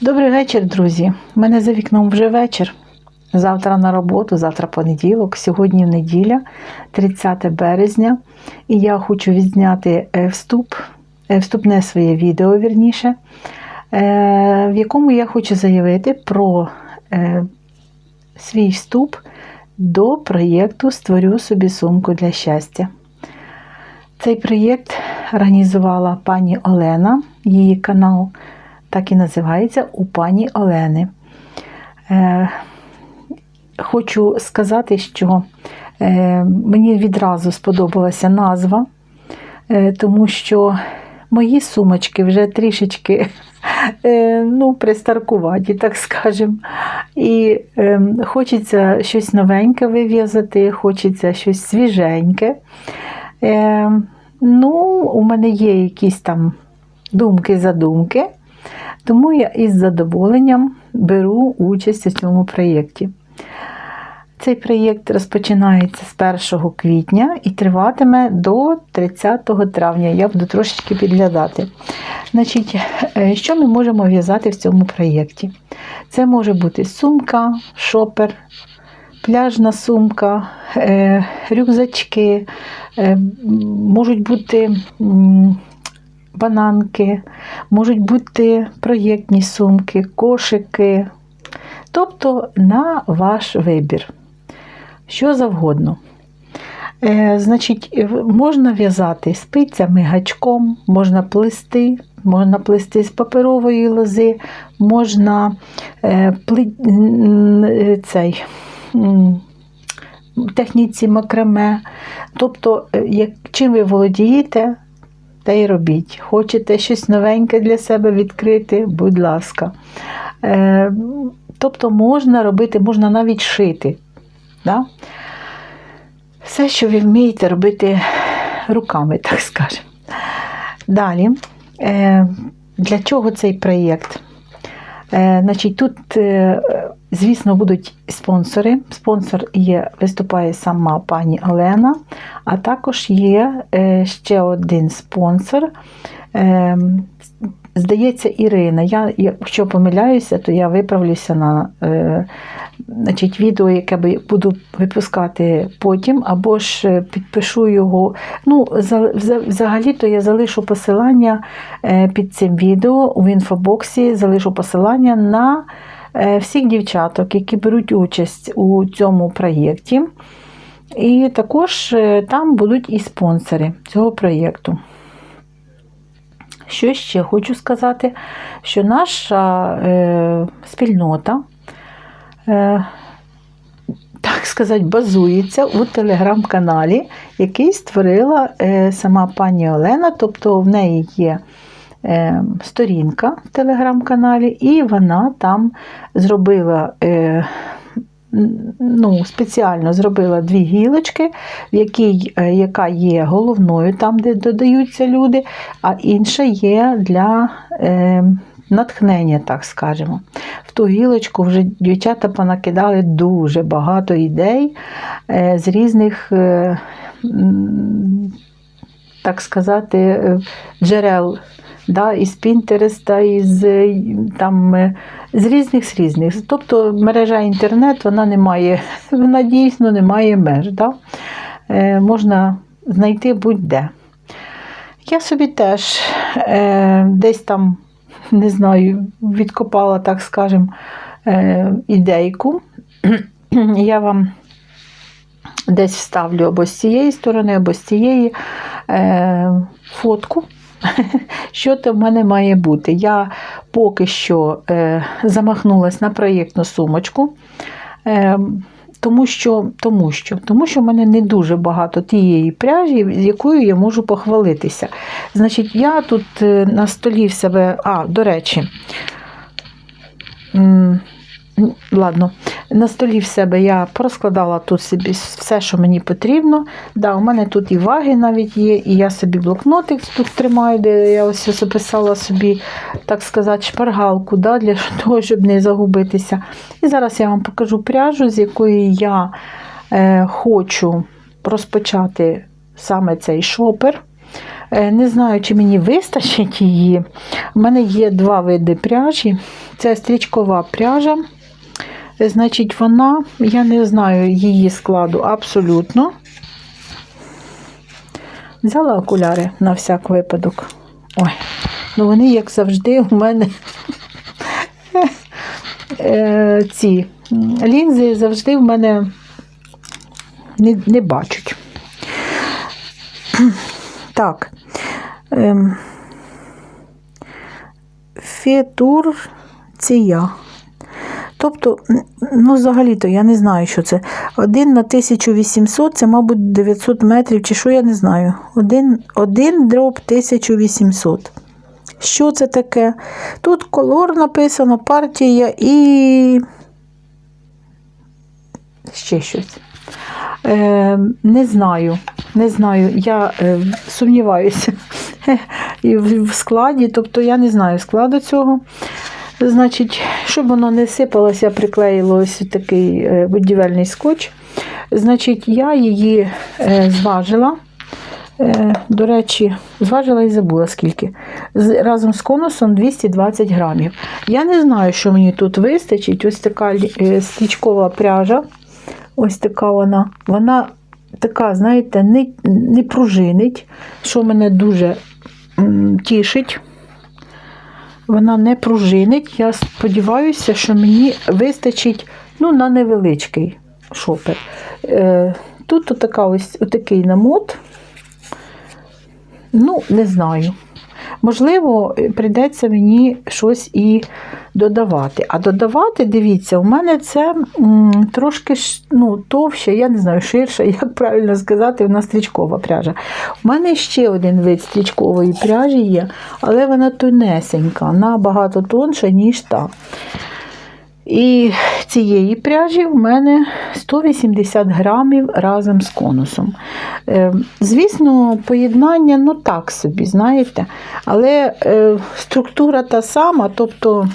Добрий вечір, друзі. У мене за вікном вже вечір. Завтра на роботу, завтра понеділок, сьогодні неділя, 30 березня. І я хочу відзняти е, вступ, е, вступне своє відео, вірніше, е, в якому я хочу заявити про свій вступ до проєкту Створю собі сумку для щастя. Цей проєкт організувала пані Олена, її канал так і називається у пані Олени. Е, хочу сказати, що е, мені відразу сподобалася назва, е, тому що мої сумочки вже трішечки е, ну, пристаркуваті, так скажемо. І е, хочеться щось новеньке вив'язати, хочеться щось свіженьке. Е, ну, у мене є якісь там думки-задумки. Тому я із задоволенням беру участь у цьому проєкті. Цей проєкт розпочинається з 1 квітня і триватиме до 30 травня. Я буду трошечки підглядати. Значить, е, що ми можемо в'язати в цьому проєкті? Це може бути сумка, шопер, пляжна сумка, е, рюкзачки, е, можуть бути. Бананки, можуть бути проєктні сумки, кошики. Тобто на ваш вибір. Що завгодно. Е, значить, можна в'язати спицями, гачком, можна плести, можна плести з паперової лози, можна е, пли... цей. техніці макраме. Тобто, е, як, чим ви володієте, та й робіть. Хочете щось новеньке для себе відкрити, будь ласка. Е, тобто можна робити, можна навіть шити. Да? Все, що ви вмієте робити руками, так скажемо. Далі, е, для чого цей проєкт? Е, значить, тут, е, звісно, будуть спонсори. Спонсор є, виступає сама пані Олена, а також є е, ще один спонсор. Е, Здається, Ірина. Я, якщо помиляюся, то я виправлюся на е, значить, відео, яке буду випускати потім, або ж е, підпишу його. Ну, взагалі-то я залишу посилання під цим відео в інфобоксі, залишу посилання на всіх дівчаток, які беруть участь у цьому проєкті. І також е, там будуть і спонсори цього проєкту. Що ще хочу сказати, що наша е, спільнота, е, так сказати, базується у телеграм-каналі, який створила е, сама пані Олена, тобто в неї є е, сторінка в телеграм-каналі, і вона там зробила. Е, Ну, спеціально зробила дві гілочки, в якій, е, яка є головною, там, де додаються люди, а інша є для е, натхнення, так скажемо. В ту гілочку вже дівчата понакидали дуже багато ідей е, з різних, е, так сказати, е, джерел. Да, із Пінтереста, із е, там, е, з різних з різних. Тобто мережа інтернет вона не має, вона дійсно не має меж. Да? Е, можна знайти будь-де. Я собі теж е, десь там, не знаю, відкопала, так скажем, е, ідейку. Я вам десь вставлю або з цієї сторони, або з цієї е, фотку. Що то в мене має бути? Я поки що е, замахнулася на проєктну сумочку. Е, тому що, тому, що, тому що в мене не дуже багато тієї пряжі, з якою я можу похвалитися. Значить, я тут е, на столі в себе, а, до речі, ладно, на столі в себе я проскладала тут собі все, що мені потрібно. Да, у мене тут і ваги навіть є, і я собі блокнотик тут тримаю, де я ось записала собі, так сказати, шпаргалку да, для того, щоб не загубитися. І зараз я вам покажу пряжу, з якої я е, хочу розпочати саме цей шопер. Е, Не знаю, чи мені вистачить її. У мене є два види пряжі. Це стрічкова пряжа. Значить, вона, я не знаю її складу абсолютно. Взяла окуляри на всяк випадок. Ой, ну вони, як завжди, у мене е, ці лінзи завжди в мене не, не бачать. Так. Ем, фетурція. Тобто, ну, взагалі-то я не знаю, що це. Один на 1800, це, мабуть, 900 метрів, чи що я не знаю. Один, один дроб 1800. Що це таке? Тут колор написано, партія і ще щось. Е, не знаю, не знаю. Я е, сумніваюся і в складі, тобто я не знаю складу цього. Значить, щоб воно не сипалося, приклеїло ось такий е, будівельний скотч. Значить, я її е, зважила. Е, До речі, зважила і забула скільки. Разом з конусом 220 грамів. Я не знаю, що мені тут вистачить. Ось така е, пряжа. Ось така вона. Вона така, знаєте, не, не пружинить, що мене дуже тішить. Вона не пружинить. Я сподіваюся, що мені вистачить ну, на невеличкий шопер. Е, тут отака ось, отакий намот. Ну, не знаю. Можливо, прийдеться мені щось і додавати. А додавати, дивіться, у мене це м, трошки ну, товще, я не знаю, ширше, як правильно сказати, вона стрічкова пряжа. У мене ще один вид стрічкової пряжі є, але вона тонесенька, набагато тонша, ніж та. І цієї пряжі в мене 180 грамів разом з конусом. Е, Звісно, поєднання ну так собі, знаєте, але е, структура та сама, тобто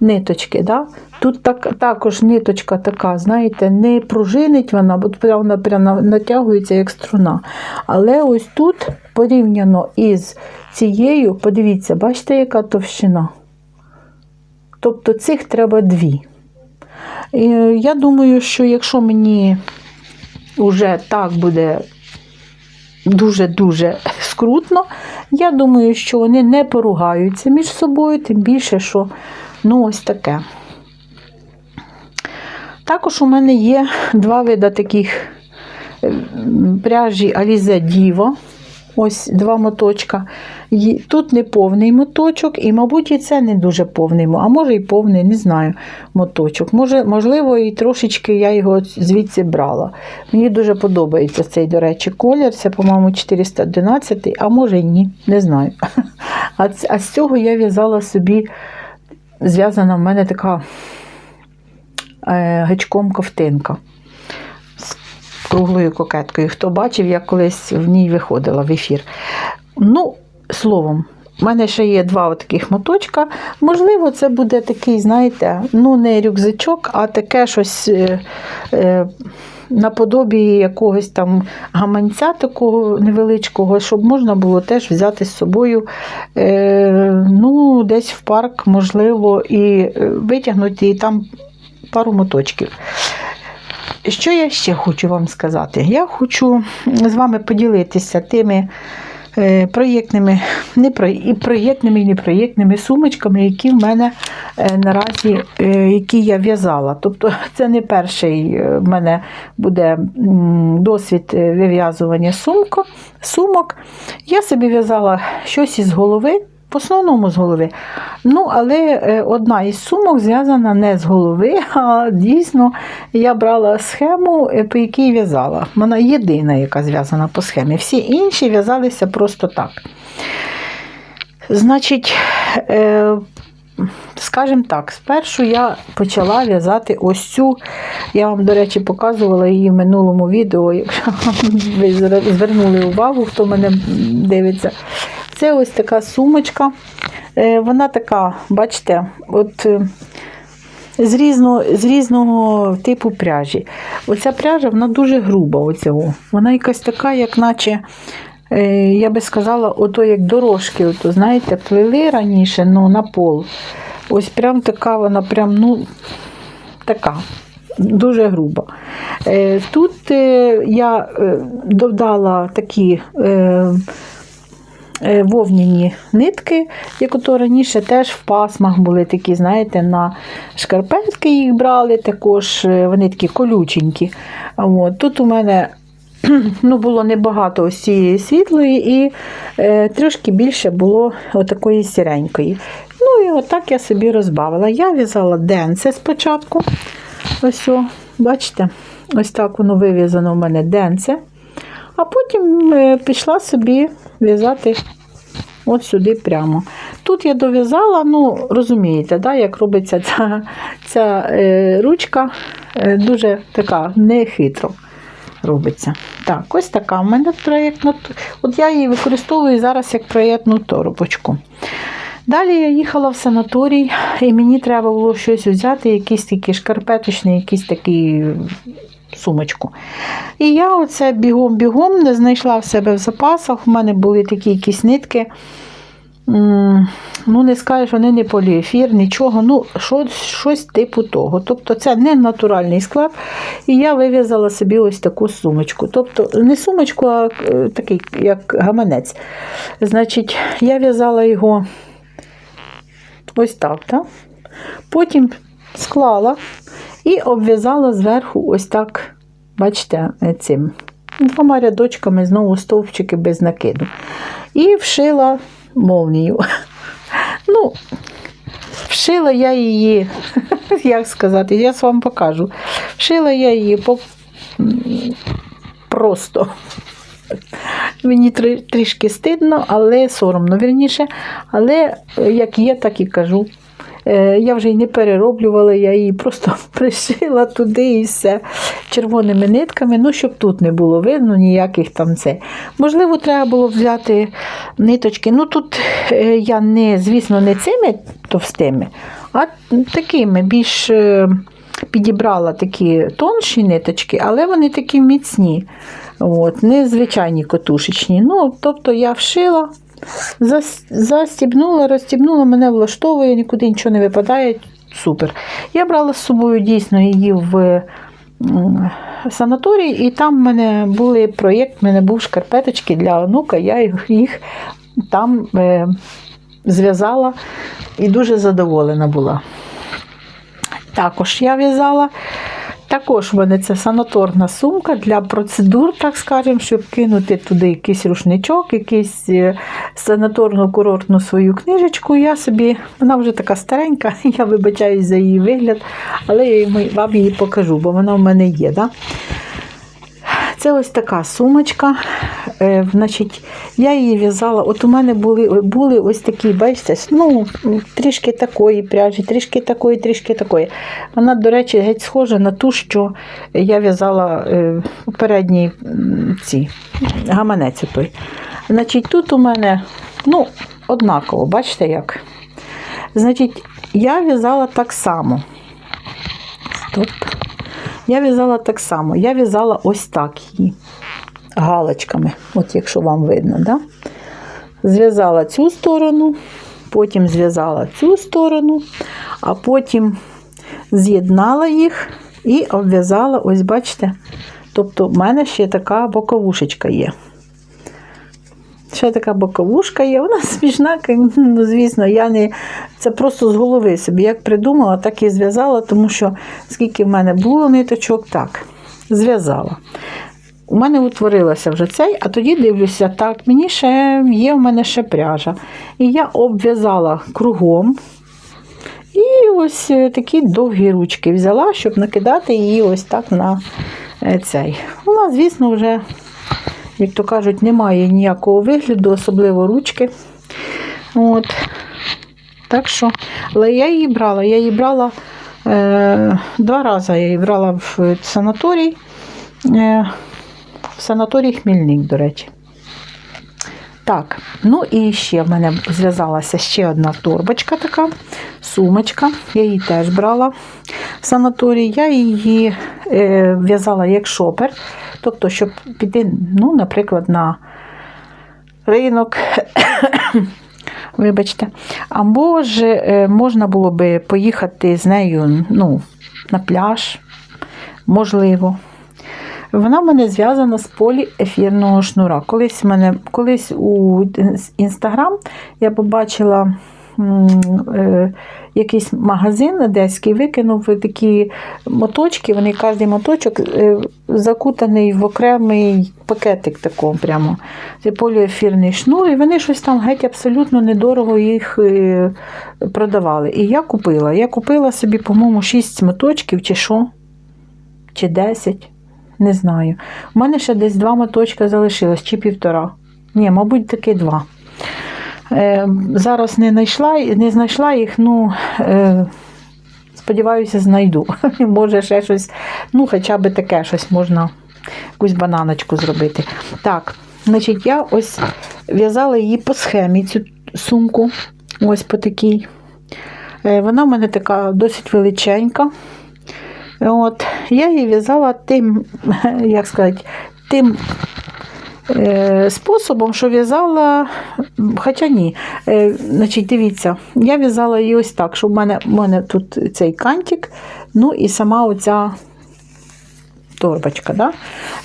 ниточки. Да? Тут так, також ниточка така, знаєте, не пружинить вона, бо вона прямо натягується як струна. Але ось тут порівняно із цією, подивіться, бачите, яка товщина? Тобто цих треба дві. І я думаю, що якщо мені вже так буде дуже-дуже скрутно, я думаю, що вони не поругаються між собою, тим більше, що ну ось таке. Також у мене є два види таких е, пряжі Alize Divo. Ось два моточка. Тут не повний моточок, і, мабуть, і це не дуже повний, а може і повний, не знаю, моточок. Може, можливо, і трошечки я його звідси брала. Мені дуже подобається цей, до речі, колір. Це, по-моєму, 411, а може й ні, не знаю. А, а з цього я в'язала собі, зв'язана в мене така е, гачком ковтинка круглою кокеткою. Хто бачив, я колись в ній виходила в ефір. Ну, словом, в мене ще є два таких моточка. Можливо, це буде такий, знаєте, ну не рюкзачок, а таке щось е, е, наподобі якогось там гаманця такого невеличкого, щоб можна було теж взяти з собою е, ну, десь в парк, можливо, і е, витягнути і там пару моточків. Що я ще хочу вам сказати? Я хочу з вами поділитися тими проєктними, не про, і проєктними, і непроєктними сумочками, які в мене е, наразі, е, які я в'язала. Тобто це не перший е, в мене буде досвід е, вив'язування сумок. Я собі в'язала щось із голови. В основному з голови. Ну, але е, одна із сумок зв'язана не з голови, а дійсно я брала схему, е, по якій в'язала. Вона єдина, яка зв'язана по схемі. Всі інші в'язалися просто так. Значить, е, скажімо так, спершу я почала в'язати ось цю. Я вам, до речі, показувала її в минулому відео, якщо ви звернули увагу, хто мене дивиться. Це ось така сумочка. Е, Вона така, бачите, от е, з різного, з різного типу пряжі. Оця пряжа вона дуже груба. Оцього. Вона якась така, як наче е, я би сказала, ото як дорожки, ото, знаєте, плели раніше ну, на пол. Ось прям така вона, прям, ну, така. Дуже грубо. Тут я додала такі вовняні нитки, як ото раніше теж в пасмах були такі, знаєте, на шкарпетки їх брали, також е, вони такі колюченькі. От. Тут у мене ну, було небагато ось цієї світлої і е, трошки більше було отакої сіренької. Ну і отак я собі розбавила. Я в'язала денце спочатку. Ось, о, бачите, ось так воно вив'язано у мене денце. А потім е, пішла собі в'язати от сюди прямо. Тут я дов'язала, ну, розумієте, да, як робиться ця, ця е, ручка, е, дуже така нехитро робиться. Так, ось така в мене проєктна. От я її використовую зараз як проєктну торбочку. Далі я їхала в санаторій, і мені треба було щось взяти, якийсь такий шкарпеточний, якийсь такий сумочку. І я оце бігом-бігом не знайшла в себе в запасах. У мене були такі якісь нитки. Ну, не скажеш, вони не поліефір, нічого, ну, щось, щось типу того. Тобто це не натуральний склад. І я вив'язала собі ось таку сумочку. Тобто не сумочку, а е, такий, як гаманець. Значить, я в'язала його ось так. так? Потім склала і обв'язала зверху ось так, бачите, цим двома рядочками знову стовпчики без накиду. І вшила молнію. Ну, вшила я її, як сказати, я вам покажу. Вшила я її по... просто. Мені трішки стидно, але соромно, вірніше. Але як є, так і кажу. Е, Я вже й не перероблювала, я її просто пришила туди і все червоними нитками, ну, щоб тут не було видно ніяких там це. Можливо, треба було взяти ниточки. Ну тут е, я не, звісно, не цими товстими, а такими більш е, підібрала такі тонші ниточки, але вони такі міцні. От, не котушечні. Ну, тобто я вшила, застібнула, розстібнула, мене влаштовує, нікуди нічого не випадає. Супер. Я брала з собою дійсно її в санаторій, і там в мене були проєкт, в мене був шкарпеточки для онука, я їх- там е, зв'язала і дуже задоволена була. Також я в'язала. Також в мене це санаторна сумка для процедур, так скажемо, щоб кинути туди якийсь рушничок, якийсь е, санаторну курортну свою книжечку. Я собі, вона вже така старенька, я вибачаюсь за її вигляд, але я вам її покажу, бо вона в мене є. Да? Це ось така сумочка. Е, значить, я її в'язала. От у мене були, були ось такі, бачите, ну, трішки такої пряжі, трішки такої, трішки такої. Вона, до речі, геть схожа на ту, що я в'язала е, попередній м, ці, гаманець той. Значить, тут у мене ну, однаково, бачите як? Значить, я в'язала так само. Стоп. Я в'язала так само. Я в'язала ось так її галочками, от якщо вам видно. Да? Зв'язала цю сторону, потім зв'язала цю сторону, а потім з'єднала їх і обв'язала, ось бачите. Тобто, в мене ще така боковушечка є. Ще така боковушка є, вона смішна, ну, звісно, я не. Це просто з голови собі. Як придумала, так і зв'язала, тому що скільки в мене було ниточок, так, зв'язала. У мене утворилося вже цей, а тоді дивлюся, так, мені ще є в мене ще пряжа. І я обв'язала кругом. І ось е, такі довгі ручки взяла, щоб накидати її ось так на е, цей. Вона, звісно, вже як то кажуть, немає ніякого вигляду, особливо ручки. От. Так що, але я її брала. Я її брала е, два рази. Я її брала в санаторій. Е, в санаторій Хмільник, до речі. Так, ну і ще в мене зв'язалася ще одна торбочка така, сумочка. Я її теж брала в санаторій. Я її е, в'язала як шопер, тобто, щоб піти, ну, наприклад, на ринок. Вибачте. Або ж е, можна було би поїхати з нею ну, на пляж, можливо. Вона в мене зв'язана з поліефірного шнура. Колись, мене, колись у інстаграм я побачила е, якийсь магазин одеський, викинув такі моточки, вони кожен моточок е, закутаний в окремий пакетик такого прямо. Це поліефірний шнур, і вони щось там геть абсолютно недорого їх е, продавали. І я купила. Я купила собі, по-моєму, 6 моточків чи що, чи 10. Не знаю. У мене ще десь два моточка залишилось, чи півтора. Ні, мабуть, таки два. Е, зараз не знайшла, не знайшла їх, ну е, сподіваюся, знайду. Може, ще щось, ну, хоча б таке щось можна, якусь бананочку зробити. Так, значить, я ось в'язала її по схемі, цю сумку. Ось по такій. Е, вона в мене така досить величенька. От, Я її в'язала тим, як сказати, тим способом, що в'язала, хоча ні. Е, значить, Дивіться, я в'язала її ось так, що в мене, в мене тут цей кантик, ну і сама оця торбочка. Да?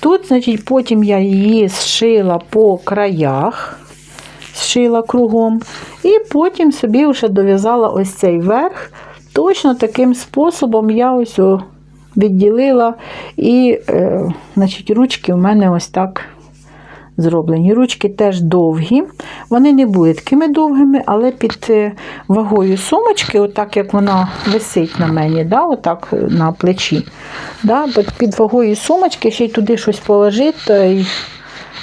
Тут, значить, потім я її зшила по краях, зшила кругом, і потім собі вже дов'язала ось цей верх. Точно таким способом я ось відділила, і е, значить, ручки у мене ось так зроблені. Ручки теж довгі. Вони не будуть такими довгими, але під е, вагою сумочки, отак як вона висить на мені, да, отак на плечі. Да, Під вагою сумочки ще й туди щось положити,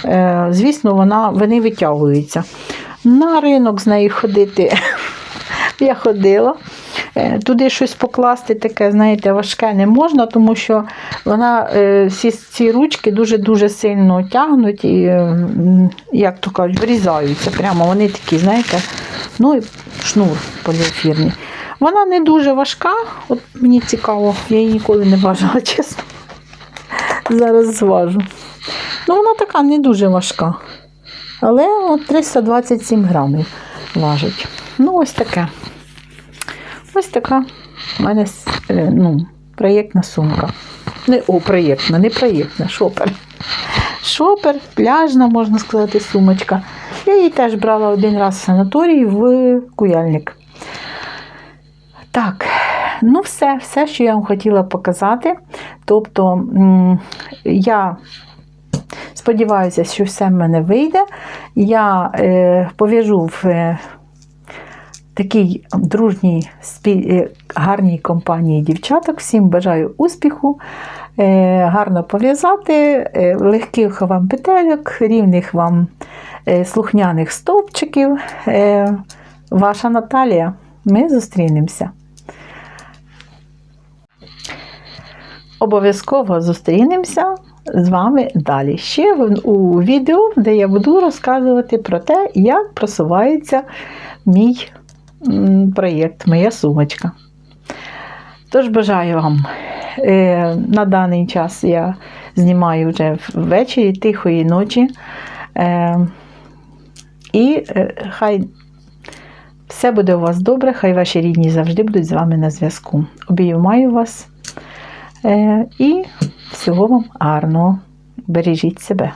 е, звісно, вона, вони витягуються. На ринок з нею ходити я ходила. Е, туди щось покласти таке, знаєте, важке не можна, тому що вона е, всі ці ручки дуже-дуже сильно тягнуть і, е, як то кажуть, врізаються. Прямо вони такі, знаєте, ну і шнур поліефірний. Вона не дуже важка, от мені цікаво, я її ніколи не важила, чесно. Зараз зважу. Ну, вона така не дуже важка. Але от 327 грамів важить. Ну, ось таке. Ось така у мене е, ну, проєктна сумка. Не, О, проєктна, не проєктна, шопер. Шопер, пляжна, можна сказати, сумочка. Я її теж брала один раз в санаторії в куяльник. Так, ну все, все, що я вам хотіла показати. Тобто, я сподіваюся, що все в мене вийде. Я е, пов'яжу в е, такій дружній, спіль... гарній компанії дівчаток. Всім бажаю успіху, е, гарно пов'язати, е, легких вам петельок, рівних вам е, слухняних стовпчиків. Ваша Наталія. Ми зустрінемося. Обов'язково зустрінемося з вами далі. Ще у відео, де я буду розказувати про те, як просувається мій проєкт, моя сумочка. Тож бажаю вам е, на даний час я знімаю вже ввечері тихої ночі. Е, І е, хай все буде у вас добре, хай ваші рідні завжди будуть з вами на зв'язку. Обіймаю вас і всього вам гарного. Бережіть себе.